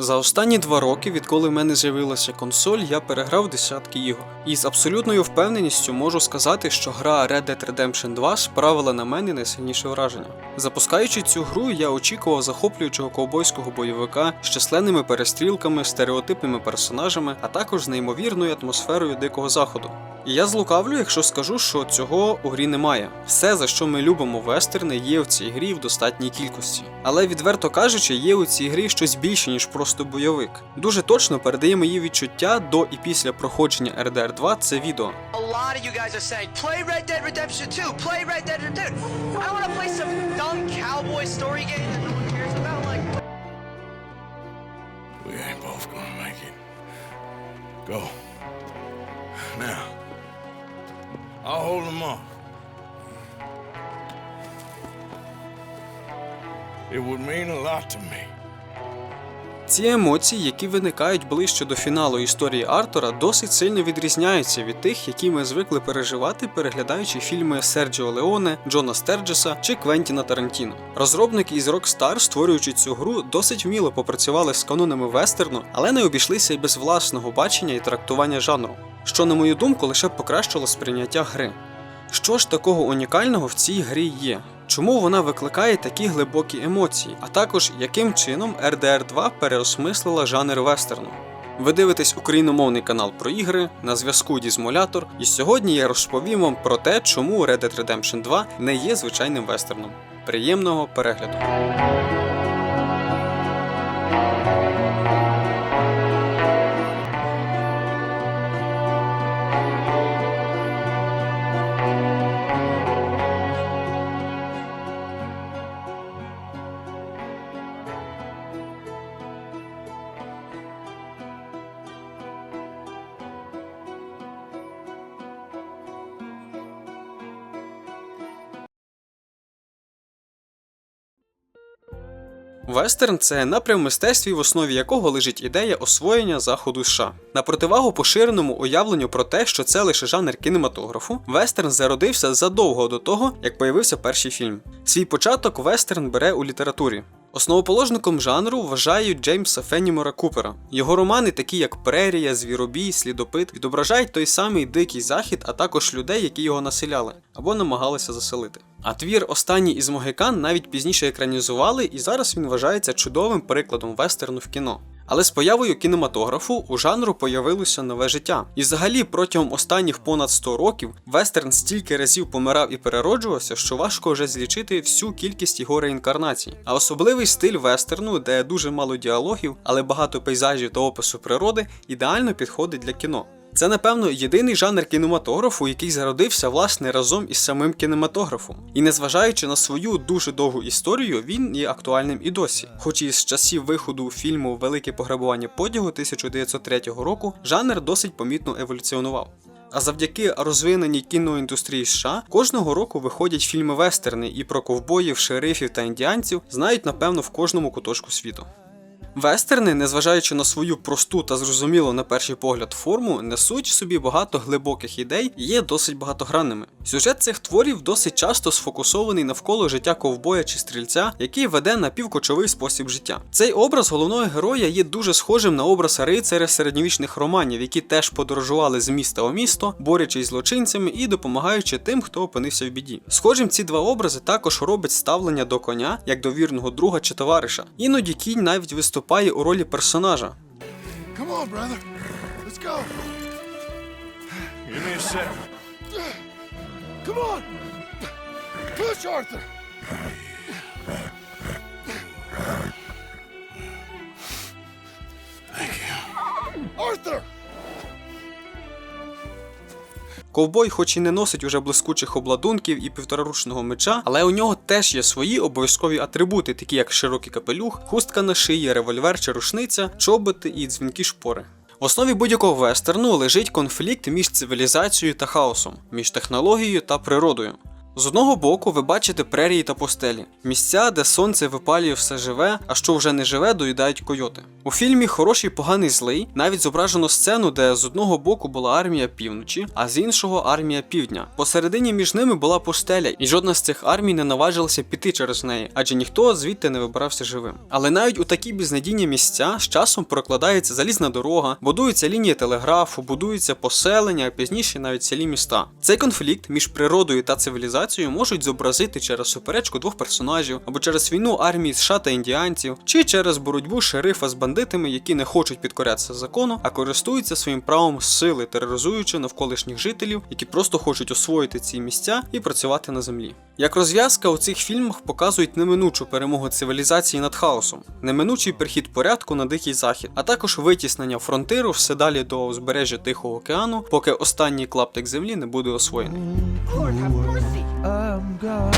За останні два роки, відколи в мене з'явилася консоль, я переграв десятки ігор. І з абсолютною впевненістю можу сказати, що гра Red Dead Redemption 2 справила на мене найсильніше враження. Запускаючи цю гру, я очікував захоплюючого ковбойського бойовика з численними перестрілками, стереотипними персонажами, а також з неймовірною атмосферою дикого заходу. І я злукавлю, якщо скажу, що цього у грі немає. Все, за що ми любимо вестерни, є в цій грі в достатній кількості. Але відверто кажучи, є у цій грі щось більше, ніж просто бойовик. Дуже точно передає мої відчуття до і після проходження RDR 2 це відео. A lot of you guys are saying, play Red Dead Redemption 2, play Red Dead Redemption. I want to play some dumb cowboy story game that no one cares about. Like, We ain't both gonna make it. Go. Now. I'll hold them off. It would mean a lot to me. Ці емоції, які виникають ближче до фіналу історії Артура, досить сильно відрізняються від тих, які ми звикли переживати, переглядаючи фільми Серджіо Леоне, Джона Стерджеса чи Квентіна Тарантіно. Розробники із Rockstar, створюючи цю гру, досить вміло попрацювали з канонами вестерну, але не обійшлися й без власного бачення і трактування жанру, що, на мою думку, лише покращило сприйняття гри. Що ж такого унікального в цій грі є? Чому вона викликає такі глибокі емоції, а також яким чином RDR 2 переосмислила жанр вестерну? Ви дивитесь україномовний канал про ігри на зв'язку Дізмулятор, і сьогодні я розповім вам про те, чому Red Dead Redemption 2 не є звичайним вестерном. Приємного перегляду! Вестерн це напрям мистецтві, в основі якого лежить ідея освоєння заходу США. На противагу поширеному уявленню про те, що це лише жанр кінематографу, вестерн зародився задовго до того, як появився перший фільм. Свій початок вестерн бере у літературі. Основоположником жанру вважають Джеймса Феннімора Купера. Його романи, такі як Прерія, Звіробій, Слідопит, відображають той самий дикий захід, а також людей, які його населяли або намагалися заселити. А твір Останній із Могикан навіть пізніше екранізували, і зараз він вважається чудовим прикладом вестерну в кіно. Але з появою кінематографу у жанру появилося нове життя. І взагалі протягом останніх понад 100 років вестерн стільки разів помирав і перероджувався, що важко вже злічити всю кількість його реінкарнацій. А особливий стиль вестерну, де дуже мало діалогів, але багато пейзажів та опису природи, ідеально підходить для кіно. Це, напевно, єдиний жанр кінематографу, який зародився власне разом із самим кінематографом. І незважаючи на свою дуже довгу історію, він є актуальним і досі. Хоч і з часів виходу фільму Велике пограбування потягу 1903 року жанр досить помітно еволюціонував. А завдяки розвиненій кіноіндустрії США кожного року виходять фільми вестерни і про ковбоїв, шерифів та індіанців знають напевно в кожному куточку світу. Вестерни, незважаючи на свою просту та зрозумілу на перший погляд форму, несуть собі багато глибоких ідей і є досить багатогранними. Сюжет цих творів досить часто сфокусований навколо життя ковбоя чи стрільця, який веде напівкочовий спосіб життя. Цей образ головного героя є дуже схожим на образ рицаря середньовічних романів, які теж подорожували з міста у місто, борючись з злочинцями і допомагаючи тим, хто опинився в біді. Схожим ці два образи також робить ставлення до коня як до вірного друга чи товариша. Іноді кінь навіть виступає у ролі персонажа. Come Ковбой, хоч і не носить уже блискучих обладунків і півтораручного меча, але у нього теж є свої обов'язкові атрибути, такі як широкий капелюх, хустка на шиї, револьвер чи рушниця, чоботи і дзвінки шпори. В основі будь-якого вестерну лежить конфлікт між цивілізацією та хаосом, між технологією та природою. З одного боку ви бачите прерії та пустелі, місця, де сонце випалює все живе, а що вже не живе, доїдають койоти. У фільмі Хороший, поганий злий навіть зображено сцену, де з одного боку була армія півночі, а з іншого армія півдня. Посередині між ними була пустеля, і жодна з цих армій не наважилася піти через неї, адже ніхто звідти не вибирався живим. Але навіть у такі безнадійні місця з часом прокладається залізна дорога, будуються лінії телеграфу, будуються поселення, а пізніше навіть цілі міста. Цей конфлікт між природою та цивілізацією можуть зобразити через суперечку двох персонажів, або через війну армії США та індіанців, чи через боротьбу шерифа з бандитами, які не хочуть підкорятися закону, а користуються своїм правом сили, тероризуючи навколишніх жителів, які просто хочуть освоїти ці місця і працювати на землі. Як розв'язка у цих фільмах показують неминучу перемогу цивілізації над хаосом, неминучий прихід порядку на дикий захід, а також витіснення фронтиру все далі до узбережжя Тихого океану, поки останній клаптик землі не буде освоєний. I'm gone.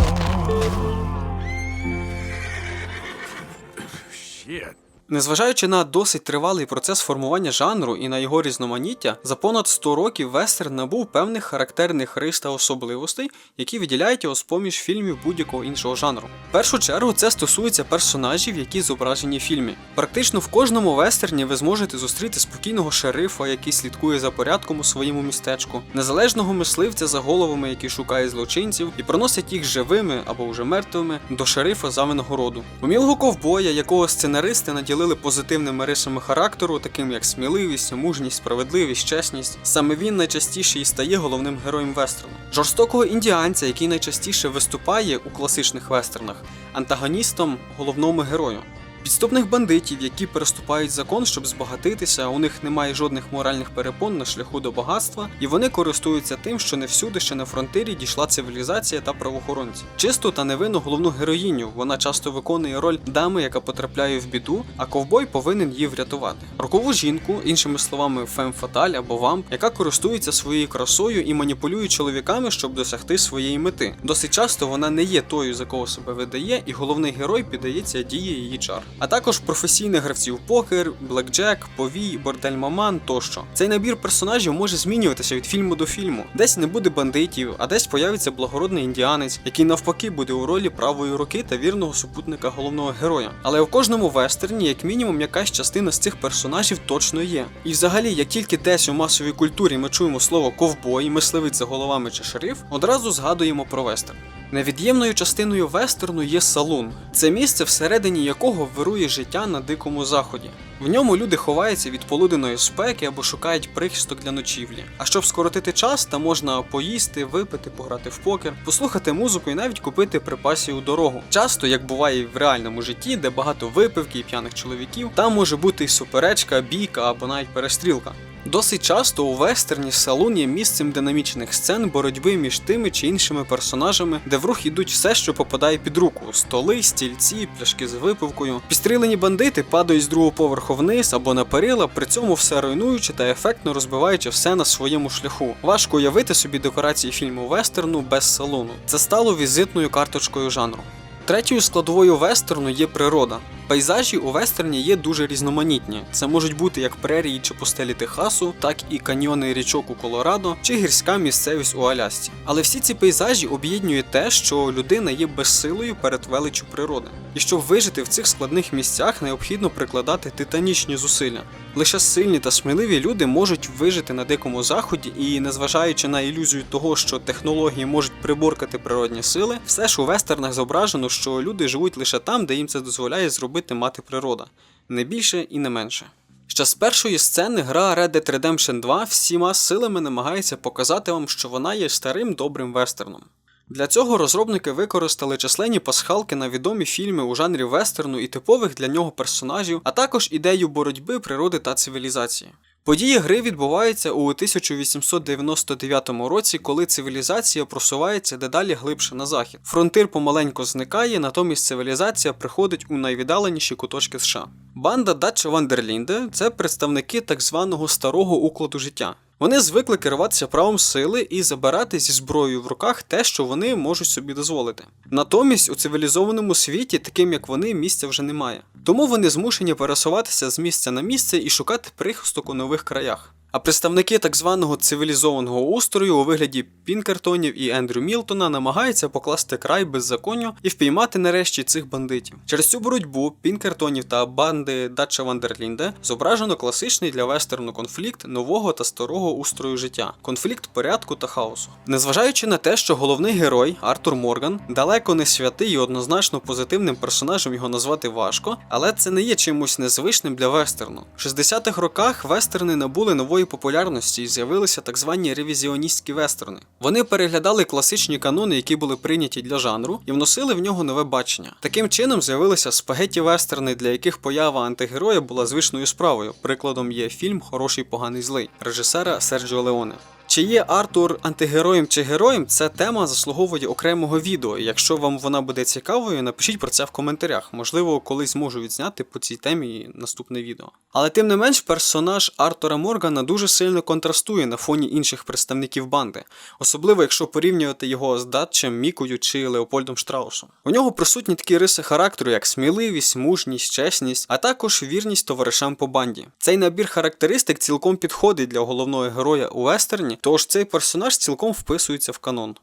Shit. Незважаючи на досить тривалий процес формування жанру і на його різноманіття, за понад 100 років вестерн набув певних характерних рис та особливостей, які виділяють його з поміж фільмів будь-якого іншого жанру. В першу чергу це стосується персонажів, які зображені в фільмі. Практично в кожному вестерні ви зможете зустріти спокійного шерифа, який слідкує за порядком у своєму містечку, незалежного мисливця за головами, який шукає злочинців і проносить їх живими або вже мертвими до шерифа за винагороду. Умілого ковбоя, якого сценаристи наділили позитивними рисами характеру, таким як сміливість, мужність, справедливість, чесність. Саме він найчастіше і стає головним героєм вестерну. Жорстокого індіанця, який найчастіше виступає у класичних вестернах, антагоністом головному герою. Підступних бандитів, які переступають закон, щоб збагатитися, у них немає жодних моральних перепон на шляху до багатства, і вони користуються тим, що не всюди ще на фронтирі дійшла цивілізація та правоохоронці. Чисту та невинну головну героїню. Вона часто виконує роль дами, яка потрапляє в біду, а ковбой повинен її врятувати. Рокову жінку, іншими словами, фем фаталь або вамп, яка користується своєю красою і маніпулює чоловіками, щоб досягти своєї мети. Досить часто вона не є тою, за кого себе видає, і головний герой піддається дії її чар. А також професійних гравців покер, блекджек, повій, бордель маман тощо. Цей набір персонажів може змінюватися від фільму до фільму. Десь не буде бандитів, а десь появиться благородний індіанець, який навпаки буде у ролі правої руки та вірного супутника головного героя. Але в кожному вестерні, як мінімум, якась частина з цих персонажів точно є. І взагалі, як тільки десь у масовій культурі ми чуємо слово ковбой, мисливець за головами чи шериф, одразу згадуємо про вестерн. Невід'ємною частиною вестерну є салун. Це місце, всередині якого вирує життя на дикому заході. В ньому люди ховаються від полуденної спеки або шукають прихисток для ночівлі. А щоб скоротити час, там можна поїсти, випити, пограти в покер, послухати музику і навіть купити припасів у дорогу. Часто, як буває в реальному житті, де багато випивки і п'яних чоловіків, там може бути і суперечка, бійка або навіть перестрілка. Досить часто у вестерні салон є місцем динамічних сцен боротьби між тими чи іншими персонажами, де в рух ідуть все, що попадає під руку: столи, стільці, пляшки з випивкою. Підстрілені бандити падають з другого поверху вниз або на перила, при цьому все руйнуючи та ефектно розбиваючи все на своєму шляху. Важко уявити собі декорації фільму вестерну без салону. Це стало візитною карточкою жанру. Третьою складовою вестерну є природа. Пейзажі у вестерні є дуже різноманітні. Це можуть бути як прерії чи пустелі Техасу, так і каньйони річок у Колорадо чи гірська місцевість у Алясці. Але всі ці пейзажі об'єднує те, що людина є безсилою перед величчю природи. І щоб вижити в цих складних місцях, необхідно прикладати титанічні зусилля. Лише сильні та сміливі люди можуть вижити на дикому заході, і незважаючи на ілюзію того, що технології можуть приборкати природні сили, все ж у вестернах зображено, що люди живуть лише там, де їм це дозволяє зробити мати природа, не більше і не менше. Ще з першої сцени гра Red Dead Redemption 2 всіма силами намагається показати вам, що вона є старим добрим вестерном. Для цього розробники використали численні пасхалки на відомі фільми у жанрі вестерну і типових для нього персонажів, а також ідею боротьби природи та цивілізації. Події гри відбуваються у 1899 році, коли цивілізація просувається дедалі глибше на захід. Фронтир помаленько зникає, натомість цивілізація приходить у найвіддаленіші куточки США. Банда Датча Вандерлінде це представники так званого старого укладу життя. Вони звикли керуватися правом сили і забирати зі зброєю в руках те, що вони можуть собі дозволити. Натомість у цивілізованому світі, таким як вони, місця вже немає. Тому вони змушені пересуватися з місця на місце і шукати прихисток у нових краях. А представники так званого цивілізованого устрою у вигляді Пінкертонів і Ендрю Мілтона намагаються покласти край беззаконню і впіймати нарешті цих бандитів. Через цю боротьбу Пінкертонів та банди Датча Вандерлінде зображено класичний для вестерну конфлікт нового та старого устрою життя конфлікт порядку та хаосу. Незважаючи на те, що головний герой Артур Морган далеко не святий і однозначно позитивним персонажем його назвати важко, але це не є чимось незвичним для вестерну. В 60-х роках вестерни набули нової популярності з'явилися так звані ревізіоністські вестерни. Вони переглядали класичні канони, які були прийняті для жанру, і вносили в нього нове бачення. Таким чином з'явилися спагетті вестерни, для яких поява антигероя була звичною справою. Прикладом є фільм Хороший поганий злий режисера Серджіо Леоне. Чи є Артур антигероєм чи героєм, ця тема заслуговує окремого відео. Якщо вам вона буде цікавою, напишіть про це в коментарях. Можливо, колись зможу відзняти по цій темі наступне відео. Але тим не менш, персонаж Артура Моргана дуже сильно контрастує на фоні інших представників банди, особливо якщо порівнювати його з Датчем, Мікою чи Леопольдом Штраусом. У нього присутні такі риси характеру, як сміливість, мужність, чесність, а також вірність товаришам по банді. Цей набір характеристик цілком підходить для головного героя у вестерні, тож цей персонаж цілком вписується в канон.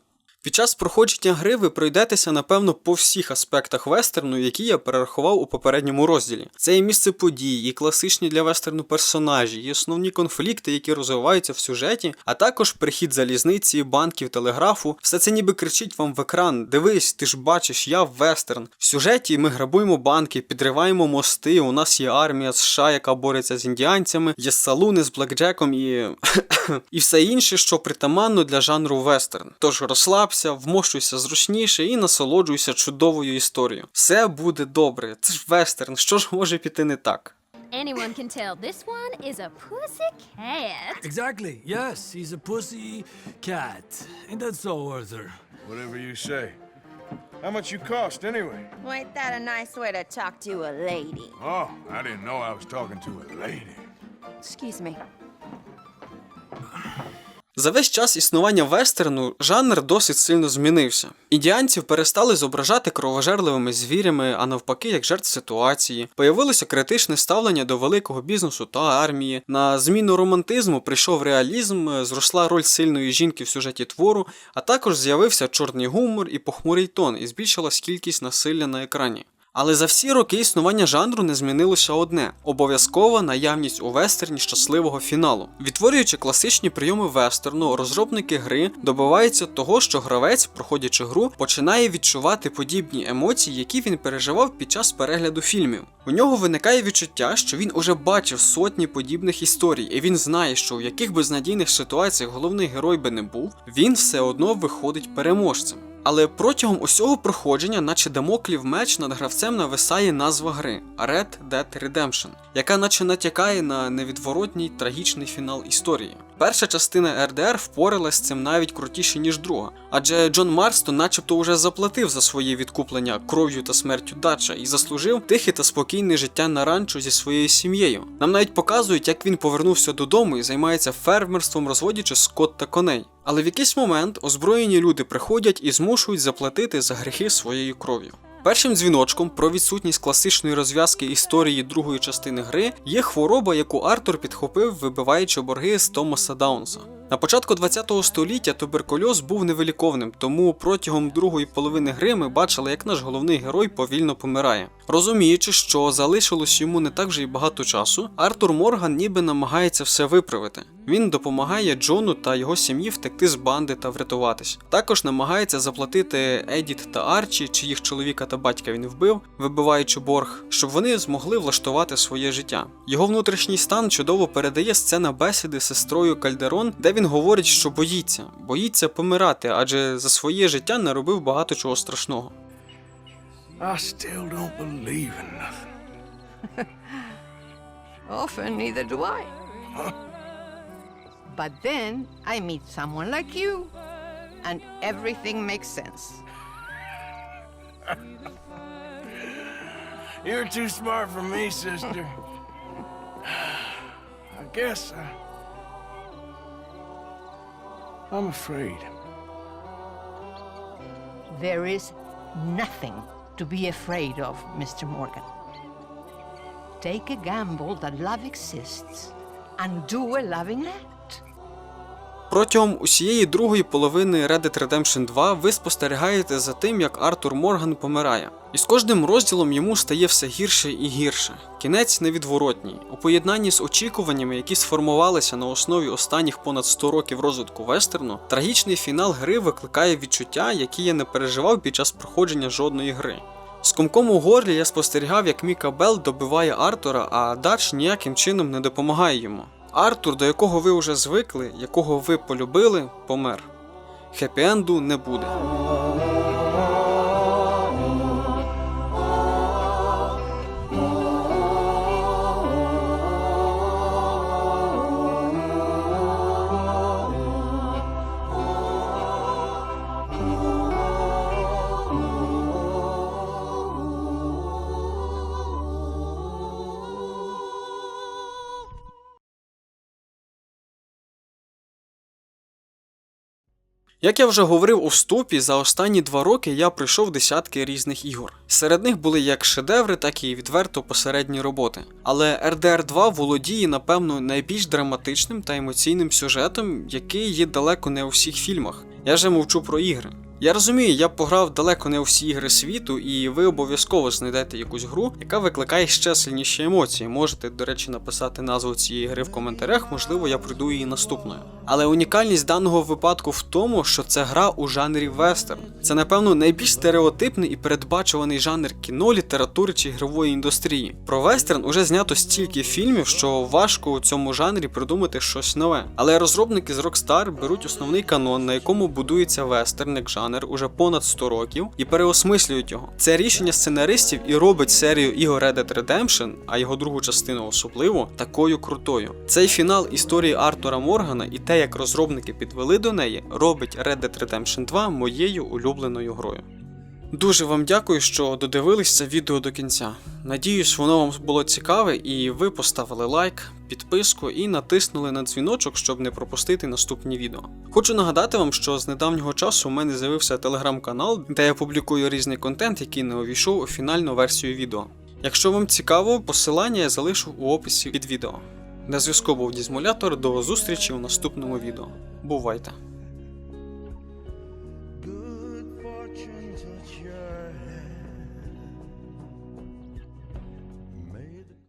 Під час проходження гри ви пройдетеся, напевно, по всіх аспектах вестерну, які я перерахував у попередньому розділі. Це і місце подій, і класичні для вестерну персонажі, і основні конфлікти, які розвиваються в сюжеті, а також прихід залізниці, банків, телеграфу. Все це ніби кричить вам в екран: дивись, ти ж бачиш, я вестерн. В сюжеті ми грабуємо банки, підриваємо мости. У нас є армія США, яка бореться з індіанцями, є салуни з блекджеком і. і все інше, що притаманно для жанру вестерн. Тож розслабся, вмощуйся зручніше і насолоджуйся чудовою історією. Все буде добре. Це ж вестерн, що ж може піти не так? Anyone can tell this one is a pussy cat. Exactly. Yes, he's a pussy cat. Ain't that so, Arthur? Whatever you say. How much you cost anyway? Well, ain't that a nice way to talk to a lady? Oh, I didn't know I was talking to a lady. Excuse me. За весь час існування вестерну жанр досить сильно змінився. Індіанців перестали зображати кровожерливими звірями, а навпаки, як жертв ситуації. Появилося критичне ставлення до великого бізнесу та армії. На зміну романтизму прийшов реалізм, зросла роль сильної жінки в сюжеті твору, а також з'явився чорний гумор і похмурий тон, і збільшилась кількість насилля на екрані. Але за всі роки існування жанру не змінилося одне обов'язкова наявність у вестерні щасливого фіналу. Відтворюючи класичні прийоми вестерну, розробники гри добиваються того, що гравець, проходячи гру, починає відчувати подібні емоції, які він переживав під час перегляду фільмів. У нього виникає відчуття, що він уже бачив сотні подібних історій, і він знає, що в яких безнадійних ситуаціях головний герой би не був, він все одно виходить переможцем. Але протягом усього проходження, наче дамоклів меч над гравцем нависає назва гри Red Dead Redemption, яка наче натякає на невідворотній трагічний фінал історії. Перша частина РДР впоралась з цим навіть крутіше, ніж друга, адже Джон Марстон начебто вже заплатив за своє відкуплення кров'ю та смертю Дача і заслужив тихе та спокійне життя на ранчо зі своєю сім'єю. Нам навіть показують, як він повернувся додому і займається фермерством, розводячи скот та коней. Але в якийсь момент озброєні люди приходять і змушують заплатити за гріхи своєю кров'ю. Першим дзвіночком про відсутність класичної розв'язки історії другої частини гри є хвороба, яку Артур підхопив, вибиваючи борги з Томаса Даунса. На початку 20 століття туберкульоз був невиліковним, тому протягом другої половини гри ми бачили, як наш головний герой повільно помирає. Розуміючи, що залишилось йому не так вже й багато часу, Артур Морган ніби намагається все виправити. Він допомагає Джону та його сім'ї втекти з банди та врятуватись. Також намагається заплатити Едіт та Арчі, чиїх чоловіка та батька він вбив, вибиваючи борг, щоб вони змогли влаштувати своє життя. Його внутрішній стан чудово передає сцена бесіди з сестрою Кальдерон, де він говорить, що боїться, боїться помирати, адже за своє життя не робив багато чого страшного. I still don't believe in nothing. Often, neither do I. But then I meet someone like you, and everything makes sense. You're too smart for me, sister. I guess I. I'm afraid. There is nothing to be afraid of, Mr. Morgan. Take a gamble that love exists and do a loving act. Протягом усієї другої половини Red Dead Redemption 2 ви спостерігаєте за тим, як Артур Морган помирає. І з кожним розділом йому стає все гірше і гірше. Кінець невідворотній. У поєднанні з очікуваннями, які сформувалися на основі останніх понад 100 років розвитку вестерну, трагічний фінал гри викликає відчуття, які я не переживав під час проходження жодної гри. З комком у горлі я спостерігав, як Міка Белл добиває Артура, а Дач ніяким чином не допомагає йому. Артур, до якого ви вже звикли, якого ви полюбили, помер. Хеппі-енду не буде. Як я вже говорив у вступі, за останні два роки я пройшов десятки різних ігор. Серед них були як шедеври, так і відверто посередні роботи. Але RDR 2 володіє, напевно, найбільш драматичним та емоційним сюжетом, який є далеко не у всіх фільмах. Я вже мовчу про ігри. Я розумію, я пограв далеко не у всі ігри світу, і ви обов'язково знайдете якусь гру, яка викликає ще сильніші емоції. Можете, до речі, написати назву цієї гри в коментарях, можливо, я пройду її наступною. Але унікальність даного випадку в тому, що це гра у жанрі вестерн. Це, напевно, найбільш стереотипний і передбачуваний жанр кіно, літератури чи ігрової індустрії. Про вестерн уже знято стільки фільмів, що важко у цьому жанрі придумати щось нове. Але розробники з Rockstar беруть основний канон, на якому будується вестерн як жанр уже понад 100 років, і переосмислюють його. Це рішення сценаристів і робить серію ігор Red Dead Redemption, а його другу частину особливо, такою крутою. Цей фінал історії Артура Моргана і те, як розробники підвели до неї, робить Red Dead Redemption 2 моєю улюбленою грою. Дуже вам дякую, що додивились це відео до кінця. Надіюсь, воно вам було цікаве і ви поставили лайк, підписку і натиснули на дзвіночок, щоб не пропустити наступні відео. Хочу нагадати вам, що з недавнього часу у мене з'явився телеграм-канал, де я публікую різний контент, який не увійшов у фінальну версію відео. Якщо вам цікаво, посилання я залишу у описі під відео. На зв'язку був Дізмулятор, до зустрічі у наступному відео. Бувайте!